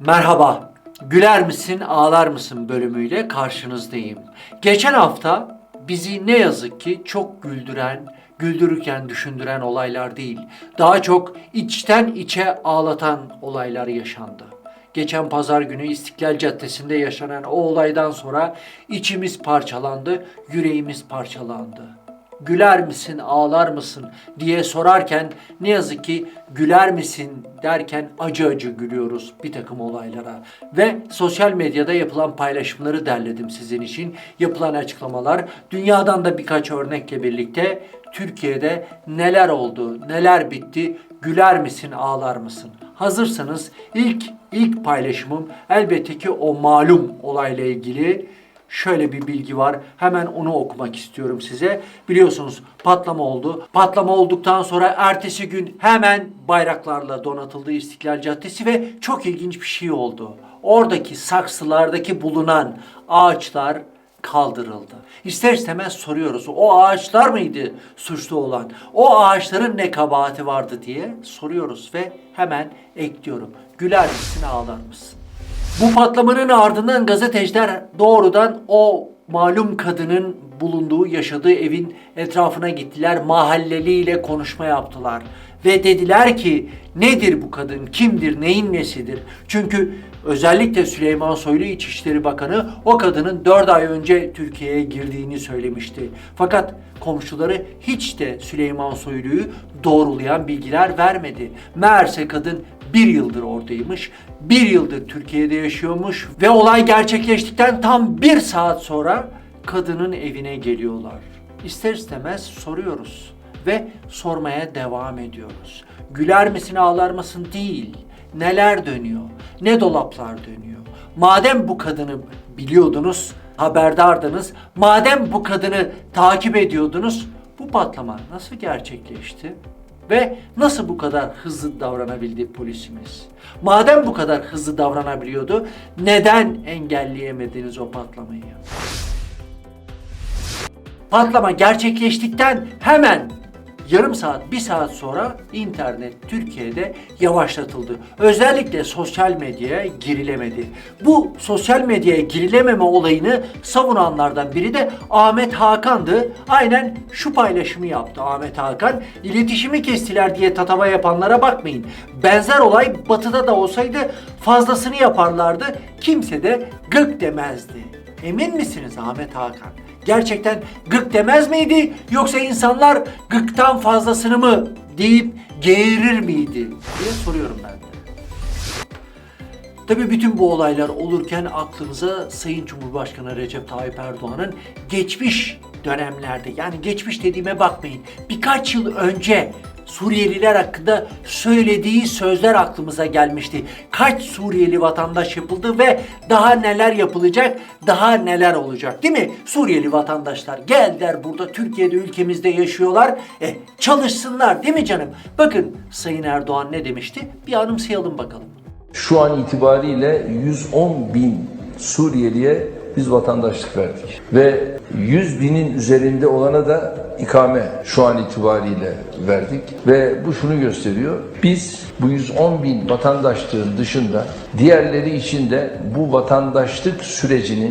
Merhaba. Güler misin, ağlar mısın bölümüyle karşınızdayım. Geçen hafta bizi ne yazık ki çok güldüren, güldürürken düşündüren olaylar değil, daha çok içten içe ağlatan olaylar yaşandı. Geçen pazar günü İstiklal Caddesi'nde yaşanan o olaydan sonra içimiz parçalandı, yüreğimiz parçalandı güler misin, ağlar mısın diye sorarken ne yazık ki güler misin derken acı acı gülüyoruz bir takım olaylara. Ve sosyal medyada yapılan paylaşımları derledim sizin için. Yapılan açıklamalar, dünyadan da birkaç örnekle birlikte Türkiye'de neler oldu, neler bitti, güler misin, ağlar mısın? Hazırsanız ilk ilk paylaşımım elbette ki o malum olayla ilgili şöyle bir bilgi var. Hemen onu okumak istiyorum size. Biliyorsunuz patlama oldu. Patlama olduktan sonra ertesi gün hemen bayraklarla donatıldı İstiklal Caddesi ve çok ilginç bir şey oldu. Oradaki saksılardaki bulunan ağaçlar kaldırıldı. İster istemez soruyoruz. O ağaçlar mıydı suçlu olan? O ağaçların ne kabahati vardı diye soruyoruz ve hemen ekliyorum. Güler misin ağlar mısın? Bu patlamanın ardından gazeteciler doğrudan o malum kadının bulunduğu, yaşadığı evin etrafına gittiler. Mahalleliyle konuşma yaptılar. Ve dediler ki nedir bu kadın, kimdir, neyin nesidir? Çünkü özellikle Süleyman Soylu İçişleri Bakanı o kadının 4 ay önce Türkiye'ye girdiğini söylemişti. Fakat komşuları hiç de Süleyman Soylu'yu doğrulayan bilgiler vermedi. Meğerse kadın bir yıldır oradaymış. Bir yıldır Türkiye'de yaşıyormuş ve olay gerçekleştikten tam bir saat sonra kadının evine geliyorlar. İster istemez soruyoruz ve sormaya devam ediyoruz. Güler misin ağlar mısın değil. Neler dönüyor? Ne dolaplar dönüyor? Madem bu kadını biliyordunuz, haberdardınız, madem bu kadını takip ediyordunuz, bu patlama nasıl gerçekleşti? Ve nasıl bu kadar hızlı davranabildi polisimiz? Madem bu kadar hızlı davranabiliyordu, neden engelleyemediniz o patlamayı? Patlama gerçekleştikten hemen yarım saat, bir saat sonra internet Türkiye'de yavaşlatıldı. Özellikle sosyal medyaya girilemedi. Bu sosyal medyaya girilememe olayını savunanlardan biri de Ahmet Hakan'dı. Aynen şu paylaşımı yaptı Ahmet Hakan. İletişimi kestiler diye tatava yapanlara bakmayın. Benzer olay batıda da olsaydı fazlasını yaparlardı. Kimse de gık demezdi. Emin misiniz Ahmet Hakan? Gerçekten gık demez miydi yoksa insanlar gıktan fazlasını mı deyip geğirir miydi diye soruyorum ben de. Tabii bütün bu olaylar olurken aklımıza Sayın Cumhurbaşkanı Recep Tayyip Erdoğan'ın geçmiş dönemlerde yani geçmiş dediğime bakmayın birkaç yıl önce Suriyeliler hakkında söylediği sözler aklımıza gelmişti. Kaç Suriyeli vatandaş yapıldı ve daha neler yapılacak, daha neler olacak değil mi? Suriyeli vatandaşlar geldiler burada Türkiye'de ülkemizde yaşıyorlar. E, çalışsınlar değil mi canım? Bakın Sayın Erdoğan ne demişti? Bir anımsayalım bakalım. Şu an itibariyle 110 bin Suriyeliye biz vatandaşlık verdik. Ve 100 binin üzerinde olana da ikame şu an itibariyle verdik. Ve bu şunu gösteriyor. Biz bu 110 bin vatandaşlığın dışında diğerleri için de bu vatandaşlık sürecini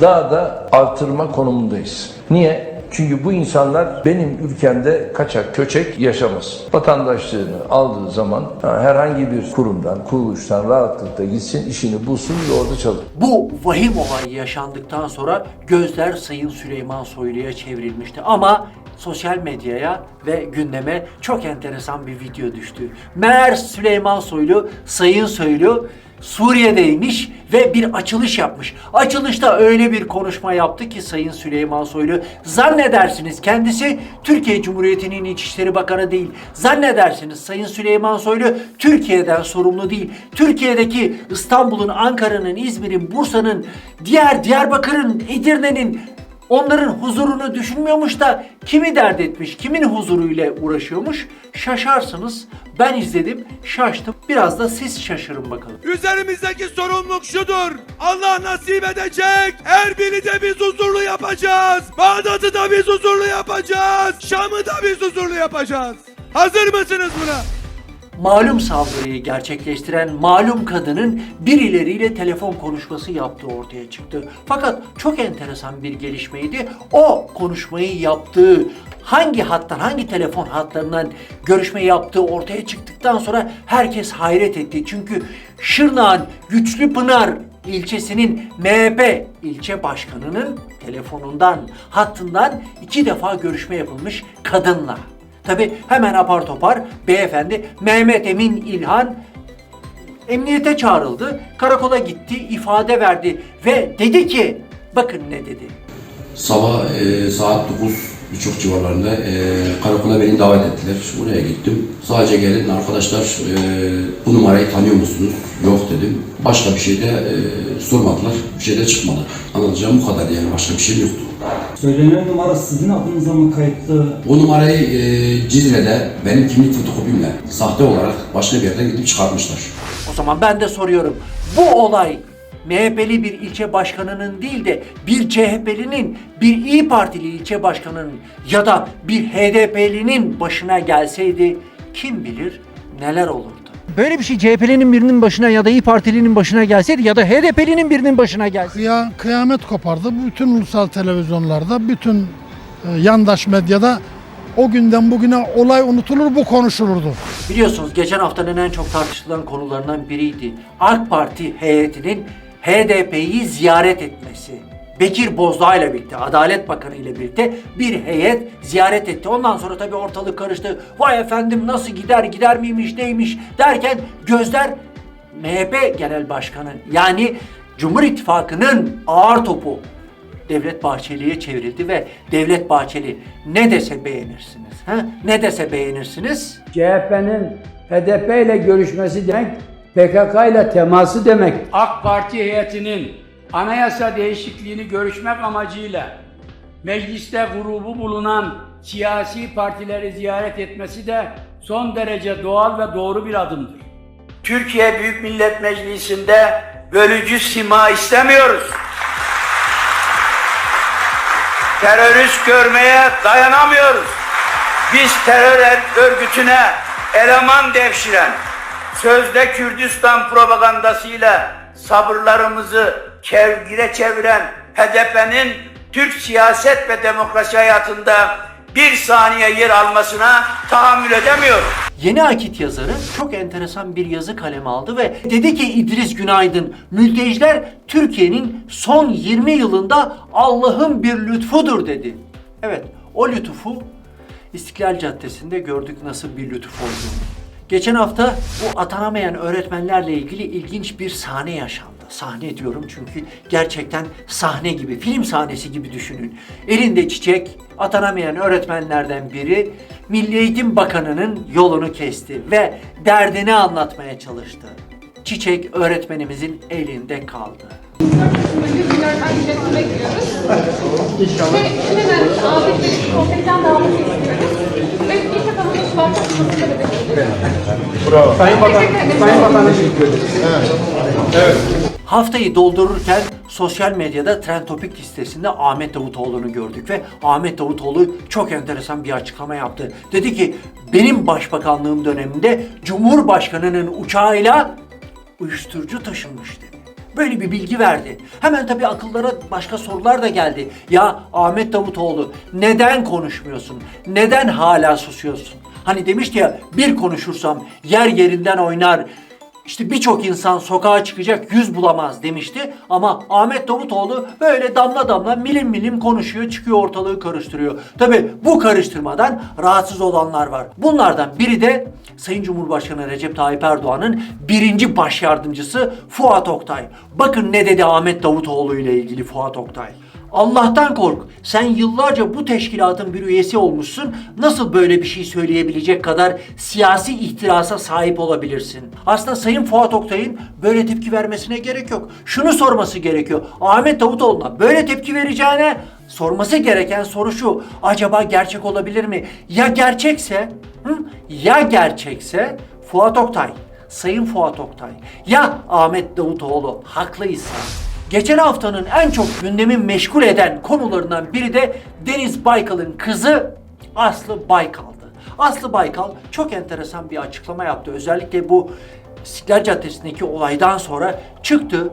daha da artırma konumundayız. Niye? Çünkü bu insanlar benim ülkemde kaçak köçek yaşamaz. Vatandaşlığını aldığı zaman ha, herhangi bir kurumdan, kuruluştan rahatlıkla gitsin, işini bulsun ve orada çalışsın. Bu vahim olay yaşandıktan sonra gözler Sayın Süleyman Soylu'ya çevrilmişti. Ama sosyal medyaya ve gündeme çok enteresan bir video düştü. Meğer Süleyman Soylu, Sayın Soylu Suriye'deymiş ve bir açılış yapmış. Açılışta öyle bir konuşma yaptı ki Sayın Süleyman Soylu zannedersiniz kendisi Türkiye Cumhuriyeti'nin İçişleri Bakanı değil. Zannedersiniz Sayın Süleyman Soylu Türkiye'den sorumlu değil. Türkiye'deki İstanbul'un, Ankara'nın, İzmir'in, Bursa'nın, diğer Diyarbakır'ın, Edirne'nin Onların huzurunu düşünmüyormuş da kimi dert etmiş, kimin huzuruyla uğraşıyormuş şaşarsınız. Ben izledim, şaştım. Biraz da siz şaşırın bakalım. Üzerimizdeki sorumluluk şudur. Allah nasip edecek. Erbil'i de biz huzurlu yapacağız. Bağdat'ı da biz huzurlu yapacağız. Şam'ı da biz huzurlu yapacağız. Hazır mısınız buna? Malum saldırıyı gerçekleştiren malum kadının birileriyle telefon konuşması yaptığı ortaya çıktı. Fakat çok enteresan bir gelişmeydi. O konuşmayı yaptığı hangi hattan, hangi telefon hatlarından görüşme yaptığı ortaya çıktıktan sonra herkes hayret etti. Çünkü Şırnak'ın Güçlü Pınar ilçesinin MHP ilçe başkanının telefonundan, hattından iki defa görüşme yapılmış kadınla. Tabi hemen apar topar beyefendi Mehmet Emin İlhan emniyete çağrıldı. Karakola gitti, ifade verdi ve dedi ki bakın ne dedi. Sabah e, saat 9.30 civarlarında e, karakola beni davet ettiler. Buraya gittim. Sadece gelin arkadaşlar e, bu numarayı tanıyor musunuz? Yok dedim. Başka bir şey de e, sormadılar. Bir şey de çıkmadı. Anlatacağım bu kadar yani başka bir şey yoktu. Söylenen numara sizin adınıza mı kayıtlı? O numarayı e, Cizre'de benim kimlik fotokopimle sahte olarak başka bir yerden gidip çıkartmışlar. O zaman ben de soruyorum. Bu olay MHP'li bir ilçe başkanının değil de bir CHP'linin, bir İyi Partili ilçe başkanının ya da bir HDP'linin başına gelseydi kim bilir neler olurdu. Böyle bir şey CHP'linin birinin başına ya da İyi Partili'nin başına gelseydi ya da HDP'linin birinin başına gelseydi. Kıya- kıyamet kopardı. Bütün ulusal televizyonlarda, bütün e, yandaş medyada o günden bugüne olay unutulur, bu konuşulurdu. Biliyorsunuz geçen haftanın en çok tartışılan konularından biriydi. AK Parti heyetinin HDP'yi ziyaret etmesi. Bekir Bozdağ ile birlikte, Adalet Bakanı ile birlikte bir heyet ziyaret etti. Ondan sonra tabii ortalık karıştı. Vay efendim nasıl gider, gider miymiş, neymiş derken gözler MHP Genel Başkanı yani Cumhur İttifakı'nın ağır topu Devlet Bahçeli'ye çevrildi ve Devlet Bahçeli ne dese beğenirsiniz. Ha? Ne dese beğenirsiniz? CHP'nin HDP ile görüşmesi demek PKK ile teması demek. AK Parti heyetinin anayasa değişikliğini görüşmek amacıyla mecliste grubu bulunan siyasi partileri ziyaret etmesi de son derece doğal ve doğru bir adımdır. Türkiye Büyük Millet Meclisi'nde bölücü sima istemiyoruz. Terörist görmeye dayanamıyoruz. Biz terör örgütüne eleman devşiren, sözde Kürdistan propagandasıyla sabırlarımızı kevgire çeviren HDP'nin Türk siyaset ve demokrasi hayatında bir saniye yer almasına tahammül edemiyorum. Yeni Akit yazarı çok enteresan bir yazı kaleme aldı ve dedi ki İdris Günaydın, mülteciler Türkiye'nin son 20 yılında Allah'ın bir lütfudur dedi. Evet, o lütfu İstiklal Caddesi'nde gördük nasıl bir lütuf olduğunu. Geçen hafta bu atanamayan öğretmenlerle ilgili ilginç bir sahne yaşandı. Sahne diyorum çünkü gerçekten sahne gibi, film sahnesi gibi düşünün. Elinde çiçek, atanamayan öğretmenlerden biri Milli Eğitim Bakanı'nın yolunu kesti ve derdini anlatmaya çalıştı. Çiçek öğretmenimizin elinde kaldı. İnşallah. Ve hemen afetleri kontenjan dağılmak istiyoruz. Ve bir takım uluslar toplantısında da Bravo. Sayın Bakan, Sayın Bakan'a Haftayı doldururken sosyal medyada Trend Topik listesinde Ahmet Davutoğlu'nu gördük ve Ahmet Davutoğlu çok enteresan bir açıklama yaptı. Dedi ki benim başbakanlığım döneminde Cumhurbaşkanı'nın uçağıyla uyuşturucu taşınmış dedi. Böyle bir bilgi verdi. Hemen tabii akıllara başka sorular da geldi. Ya Ahmet Davutoğlu neden konuşmuyorsun? Neden hala susuyorsun? Hani demişti ya bir konuşursam yer yerinden oynar, işte birçok insan sokağa çıkacak yüz bulamaz demişti ama Ahmet Davutoğlu böyle damla damla milim milim konuşuyor, çıkıyor ortalığı karıştırıyor. Tabi bu karıştırmadan rahatsız olanlar var. Bunlardan biri de Sayın Cumhurbaşkanı Recep Tayyip Erdoğan'ın birinci baş yardımcısı Fuat Oktay. Bakın ne dedi Ahmet Davutoğlu ile ilgili Fuat Oktay. Allah'tan kork. Sen yıllarca bu teşkilatın bir üyesi olmuşsun. Nasıl böyle bir şey söyleyebilecek kadar siyasi ihtirasa sahip olabilirsin? Aslında Sayın Fuat Oktay'ın böyle tepki vermesine gerek yok. Şunu sorması gerekiyor. Ahmet Davutoğlu'na böyle tepki vereceğine sorması gereken soru şu. Acaba gerçek olabilir mi? Ya gerçekse? Hı? Ya gerçekse Fuat Oktay, Sayın Fuat Oktay ya Ahmet Davutoğlu haklıysa Geçen haftanın en çok gündemi meşgul eden konularından biri de Deniz Baykal'ın kızı Aslı Baykal'dı. Aslı Baykal çok enteresan bir açıklama yaptı. Özellikle bu İstiklal Caddesi'ndeki olaydan sonra çıktı.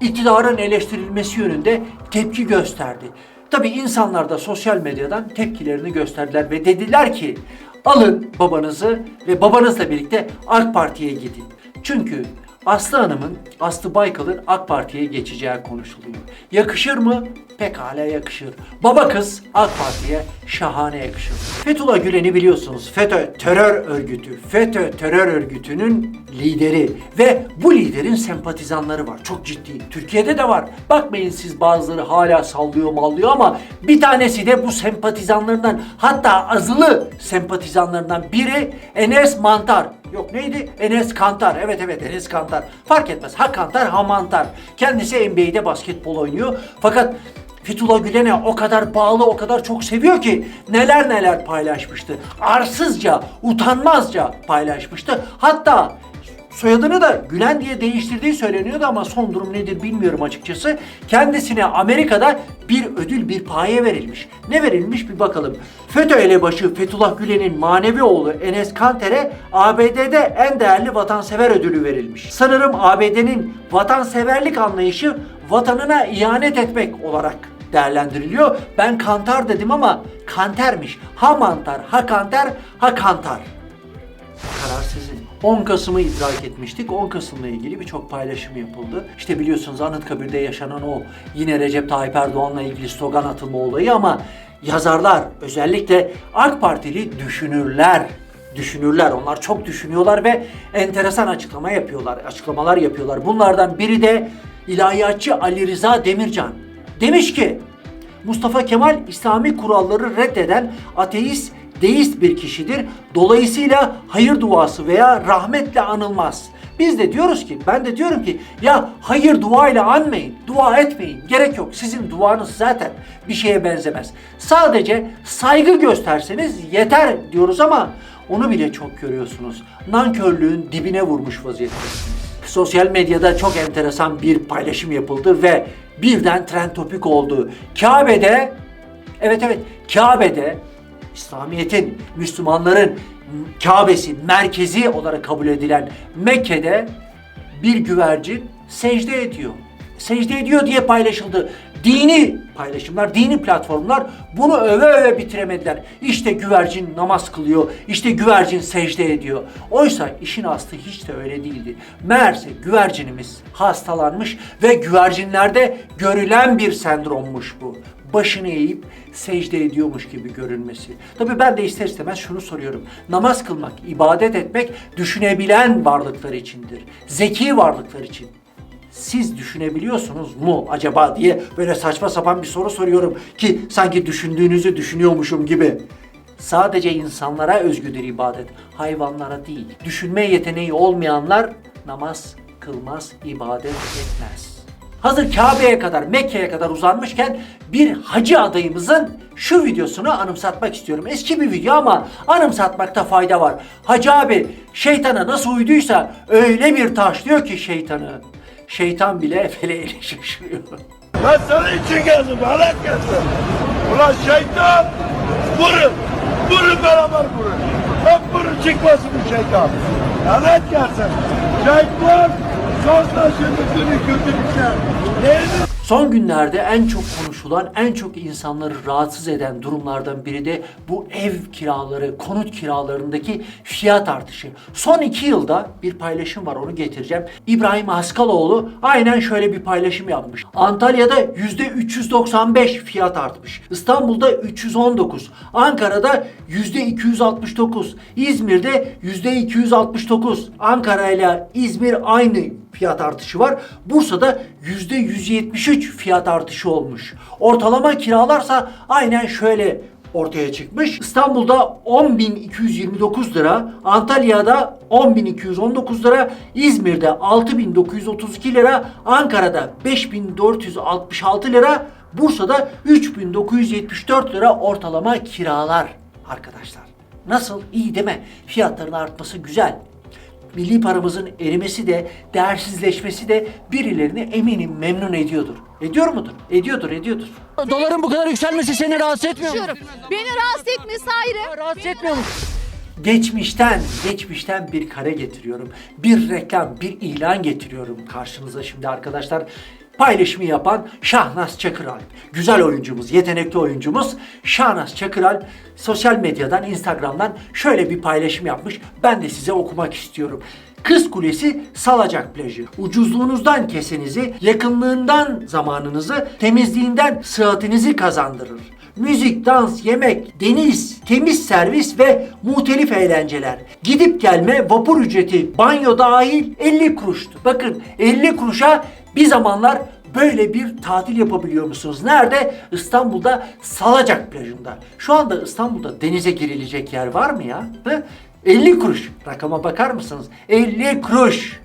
iktidarın eleştirilmesi yönünde tepki gösterdi. Tabii insanlar da sosyal medyadan tepkilerini gösterdiler ve dediler ki alın babanızı ve babanızla birlikte AK Parti'ye gidin. Çünkü Aslı Hanım'ın, Aslı Baykal'ın AK Parti'ye geçeceği konuşuluyor. Yakışır mı? Pekala yakışır. Baba kız AK Parti'ye şahane yakışır. Fethullah Gülen'i biliyorsunuz. FETÖ terör örgütü. FETÖ terör örgütünün lideri ve bu liderin sempatizanları var. Çok ciddi. Türkiye'de de var. Bakmayın siz bazıları hala sallıyor mallıyor ama bir tanesi de bu sempatizanlarından hatta azılı sempatizanlarından biri Enes Mantar. Yok neydi? Enes Kantar. Evet evet Enes Kantar. Fark etmez. Ha Kantar ha Mantar. Kendisi NBA'de basketbol oynuyor. Fakat Fethullah Gülen'e o kadar bağlı, o kadar çok seviyor ki neler neler paylaşmıştı. Arsızca, utanmazca paylaşmıştı. Hatta soyadını da Gülen diye değiştirdiği söyleniyordu ama son durum nedir bilmiyorum açıkçası. Kendisine Amerika'da bir ödül, bir paye verilmiş. Ne verilmiş bir bakalım. FETÖ elebaşı Fethullah Gülen'in manevi oğlu Enes Kanter'e ABD'de en değerli vatansever ödülü verilmiş. Sanırım ABD'nin vatanseverlik anlayışı vatanına ihanet etmek olarak değerlendiriliyor. Ben kantar dedim ama kantermiş. Ha mantar, ha kanter, ha kantar. Karar sizin. 10 Kasım'ı idrak etmiştik. 10 Kasım'la ilgili birçok paylaşım yapıldı. İşte biliyorsunuz Anıtkabir'de yaşanan o yine Recep Tayyip Erdoğan'la ilgili slogan atılma olayı ama yazarlar özellikle AK Partili düşünürler düşünürler. Onlar çok düşünüyorlar ve enteresan açıklama yapıyorlar. Açıklamalar yapıyorlar. Bunlardan biri de ilahiyatçı Ali Rıza Demircan. Demiş ki Mustafa Kemal İslami kuralları reddeden ateist, deist bir kişidir. Dolayısıyla hayır duası veya rahmetle anılmaz. Biz de diyoruz ki, ben de diyorum ki ya hayır duayla anmayın, dua etmeyin. Gerek yok. Sizin duanız zaten bir şeye benzemez. Sadece saygı gösterseniz yeter diyoruz ama onu bile çok görüyorsunuz. Nankörlüğün dibine vurmuş vaziyettesiniz. Sosyal medyada çok enteresan bir paylaşım yapıldı ve birden trend topik oldu. Kabe'de, evet evet Kabe'de İslamiyet'in, Müslümanların Kabe'si, merkezi olarak kabul edilen Mekke'de bir güvercin secde ediyor. Secde ediyor diye paylaşıldı. Dini paylaşımlar, dini platformlar bunu öve öve bitiremediler. İşte güvercin namaz kılıyor, işte güvercin secde ediyor. Oysa işin aslı hiç de öyle değildi. Meğerse güvercinimiz hastalanmış ve güvercinlerde görülen bir sendrommuş bu başını eğip secde ediyormuş gibi görünmesi. Tabii ben de ister istemez şunu soruyorum. Namaz kılmak, ibadet etmek düşünebilen varlıklar içindir. Zeki varlıklar için. Siz düşünebiliyorsunuz mu acaba diye böyle saçma sapan bir soru soruyorum ki sanki düşündüğünüzü düşünüyormuşum gibi. Sadece insanlara özgüdür ibadet, hayvanlara değil. Düşünme yeteneği olmayanlar namaz kılmaz, ibadet etmez. Hazır Kabe'ye kadar, Mekke'ye kadar uzanmışken bir hacı adayımızın şu videosunu anımsatmak istiyorum. Eski bir video ama anımsatmakta fayda var. Hacı abi şeytana nasıl uyduysa öyle bir taşlıyor ki şeytanı. Şeytan bile feleğine şaşırıyor. Ben senin için geldim, lanet gelsin. Ulan şeytan, vurun. Vurun beraber vurun. Hep vurun çıkmasın bu şeytan. Lanet gelsin. Şeytan, Son günlerde en çok konuşulan, en çok insanları rahatsız eden durumlardan biri de bu ev kiraları, konut kiralarındaki fiyat artışı. Son iki yılda bir paylaşım var onu getireceğim. İbrahim Askaloğlu aynen şöyle bir paylaşım yapmış. Antalya'da %395 fiyat artmış. İstanbul'da 319. Ankara'da %269. İzmir'de %269. Ankara ile İzmir aynı fiyat artışı var. Bursa'da %173 fiyat artışı olmuş. Ortalama kiralarsa aynen şöyle ortaya çıkmış. İstanbul'da 10.229 lira, Antalya'da 10.219 lira, İzmir'de 6.932 lira, Ankara'da 5.466 lira, Bursa'da 3.974 lira ortalama kiralar arkadaşlar. Nasıl? İyi değil mi? Fiyatların artması güzel milli paramızın erimesi de, değersizleşmesi de birilerini eminim memnun ediyordur. Ediyor mudur? Ediyordur, ediyordur. Doların bu kadar yükselmesi seni rahatsız etmiyor mu? Beni rahatsız etmesi ayrı. Rahatsız etmiyor mu? Geçmişten, geçmişten bir kare getiriyorum. Bir reklam, bir ilan getiriyorum karşınıza şimdi arkadaşlar. Paylaşımı yapan Şahnaz Çakıral. Güzel oyuncumuz, yetenekli oyuncumuz Şahnaz Çakıral sosyal medyadan, Instagram'dan şöyle bir paylaşım yapmış. Ben de size okumak istiyorum. Kız Kulesi Salacak Plajı. Ucuzluğunuzdan kesenizi, yakınlığından zamanınızı, temizliğinden sıhhatinizi kazandırır. Müzik, dans, yemek, deniz, temiz servis ve muhtelif eğlenceler. Gidip gelme vapur ücreti, banyo dahil 50 kuruştu. Bakın 50 kuruşa bir zamanlar böyle bir tatil yapabiliyor musunuz? Nerede? İstanbul'da Salacak plajında. Şu anda İstanbul'da denize girilecek yer var mı ya? Hı? 50 kuruş. Rakama bakar mısınız? 50 kuruş.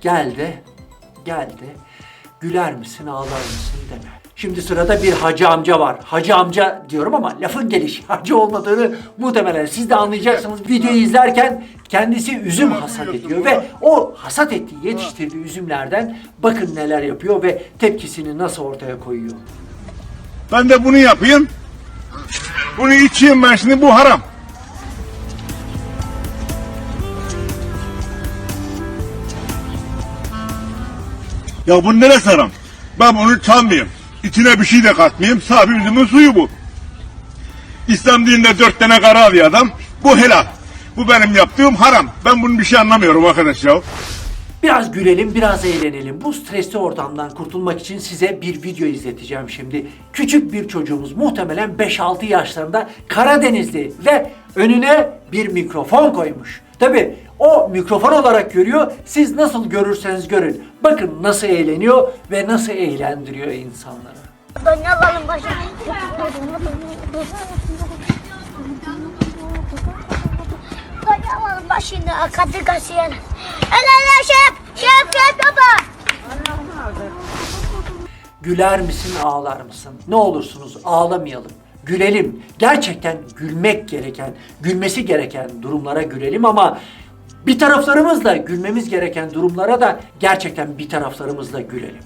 Gel de, gel de güler misin ağlar mısın deme. Şimdi sırada bir hacı amca var. Hacı amca diyorum ama lafın gelişi hacı olmadığını muhtemelen siz de anlayacaksınız. Videoyu izlerken kendisi üzüm hasat ediyor ve o hasat ettiği, yetiştirdiği üzümlerden bakın neler yapıyor ve tepkisini nasıl ortaya koyuyor. Ben de bunu yapayım. Bunu içeyim ben şimdi bu haram. Ya bu neresi haram? Ben bunu çalmayayım. İçine bir şey de katmayayım. Safi üzümün suyu bu. İslam dininde dört tane kara alıyor adam. Bu helal. Bu benim yaptığım haram. Ben bunun bir şey anlamıyorum arkadaş ya. Biraz gülelim, biraz eğlenelim. Bu stresli ortamdan kurtulmak için size bir video izleteceğim şimdi. Küçük bir çocuğumuz muhtemelen 5-6 yaşlarında Karadenizli ve önüne bir mikrofon koymuş. Tabi o mikrofon olarak görüyor. Siz nasıl görürseniz görün. Bakın nasıl eğleniyor ve nasıl eğlendiriyor insanları. Dönyaların başına. Dönyaların başına katı kasiyer. El ele şef, şef, şef baba. Güler misin, ağlar mısın? Ne olursunuz ağlamayalım. Gülelim. Gerçekten gülmek gereken, gülmesi gereken durumlara gülelim ama bir taraflarımızla gülmemiz gereken durumlara da gerçekten bir taraflarımızla gülelim.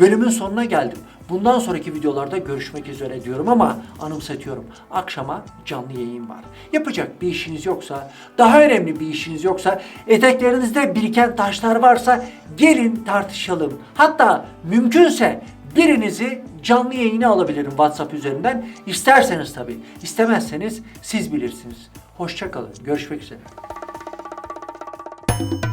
Bölümün sonuna geldim. Bundan sonraki videolarda görüşmek üzere diyorum ama anımsatıyorum. Akşama canlı yayın var. Yapacak bir işiniz yoksa, daha önemli bir işiniz yoksa, eteklerinizde biriken taşlar varsa gelin tartışalım. Hatta mümkünse birinizi canlı yayına alabilirim WhatsApp üzerinden. İsterseniz tabii. İstemezseniz siz bilirsiniz. Hoşça kalın. Görüşmek üzere. thank you